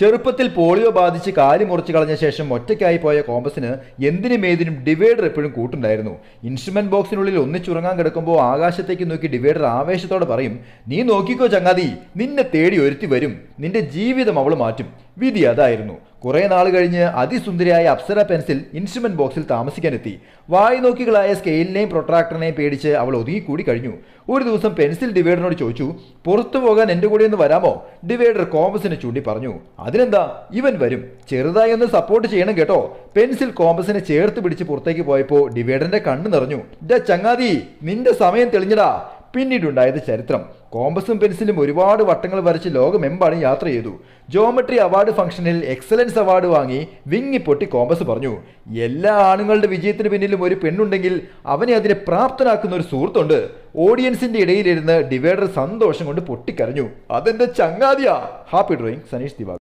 ചെറുപ്പത്തിൽ പോളിയോ ബാധിച്ച് കാലി മുറിച്ച് കളഞ്ഞ ശേഷം ഒറ്റയ്ക്കായി പോയ കോമ്പസിന് എന്തിനും ഏതിനും ഡിവൈഡർ എപ്പോഴും കൂട്ടുണ്ടായിരുന്നു. ഇൻസ്ട്രുമെന്റ് ബോക്സിനുള്ളിൽ ഒന്നിച്ചുറങ്ങാൻ കിടക്കുമ്പോൾ ആകാശത്തേക്ക് നോക്കി ഡിവൈഡർ ആവേശത്തോടെ പറയും നീ നോക്കിക്കോ ചങ്ങാതി നിന്നെ തേടി ഒരുത്തി വരും. നിന്റെ ജീവിതം അവൾ മാറ്റും. വിധി അതായിരുന്നു. കുറെ നാൾ കഴിഞ്ഞ് അതിസുന്ദരിയായ അപ്സര പെൻസിൽ ഇൻസ്ട്രുമെന്റ് ബോക്സിൽ താമസിക്കാനെത്തി. വായി നോക്കികളായ സ്കെയിലിനെയും പ്രൊട്രാക്ടറിനെയും പേടിച്ച് അവൾ ഒതുങ്ങിക്കൂടി കഴിഞ്ഞു. ഒരു ദിവസം പെൻസിൽ ഡിവൈഡറിനോട് ചോദിച്ചു പുറത്തു പോകാൻ എന്റെ കൂടെ ഒന്ന് വരാമോ? ഡിവൈഡർ കോമ്പസിനെ ചൂണ്ടി പറഞ്ഞു അതിനെന്താ? ഇവൻ വരും. ചെറുതായി ഒന്ന് സപ്പോർട്ട് ചെയ്യണം കേട്ടോ. പെൻസിൽ കോമ്പസിനെ ചേർത്ത് പിടിച്ച് പുറത്തേക്ക് പോയപ്പോൾ ഡിവൈഡറിന്റെ കണ്ണ് നിറഞ്ഞു. ഡ ചങ്ങാതി നിന്റെ സമയം തെളിഞ്ഞടാ പിന്നീടുണ്ടായത് ചരിത്രം. കോമ്പസും പെൻസിലും ഒരുപാട് വട്ടങ്ങൾ വരച്ച് ലോകമെമ്പാടും യാത്ര ചെയ്തു. ജോമെട്രി അവാർഡ് ഫംഗ്ഷനിൽ എക്സലൻസ് അവാർഡ് വാങ്ങി വിങ്ങി പൊട്ടി കോമ്പസ് പറഞ്ഞു. എല്ലാ ആണുങ്ങളുടെ വിജയത്തിന് പിന്നിലും ഒരു പെണ്ണുണ്ടെങ്കിൽ അവനെ അതിനെ പ്രാപ്തനാക്കുന്ന ഒരു സുഹൃത്തുണ്ട്. ഓഡിയൻസിന്റെ ഇടയിലിരുന്ന് ഡിവൈഡർ സന്തോഷം കൊണ്ട് പൊട്ടിക്കരഞ്ഞു. അതെന്റെ ചങ്ങാതിയാ. Happy drawing Saneesh Divakar